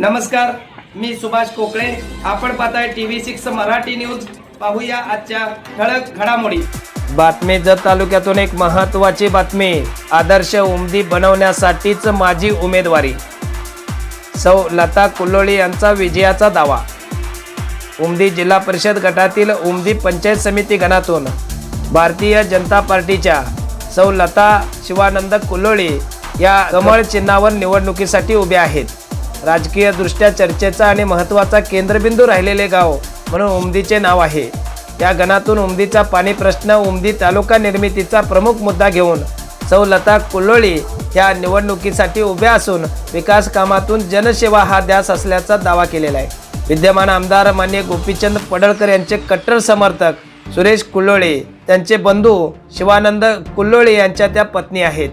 नमस्कार मी सुभाष कोकळे आपण पाहताय T V six Marathi news. पाहूया आजच्या ठळक घडामोडी. बातमी जत तालुक्यातून एक महत्वाची बातमी. आदर्श उमदी बनवण्यासाठीच माझी उमेदवारी. सौ लता कुल्लोळी यांचा विजयाचा दावा. उमदी जिल्हा परिषद गटातील उमदी पंचायत समिती गणातून. भारतीय जनता पार्टीच्या सौ लता शिवानंद कुल्लोळी या कमळ चिन्हावर निवडणुकीसाठी उभ्या आहेत. राजकीयदृष्ट्या चर्चेचा आणि महत्त्वाचा केंद्रबिंदू राहिलेले गाव म्हणून उमदीचे नाव आहे. या गणातून उमदीचा पाणी प्रश्न उमदी तालुका निर्मितीचा प्रमुख मुद्दा घेऊन सौ लता कुल्लोळी ह्या निवडणुकीसाठी उभ्या असून विकास कामातून जनसेवा हा ध्यास असल्याचा दावा केलेला आहे. विद्यमान आमदार मान्य गोपीचंद पडळकर यांचे कट्टर समर्थक सुरेश कुल्लोळे त्यांचे बंधू शिवानंद कुल्लोळे यांच्या त्या पत्नी आहेत.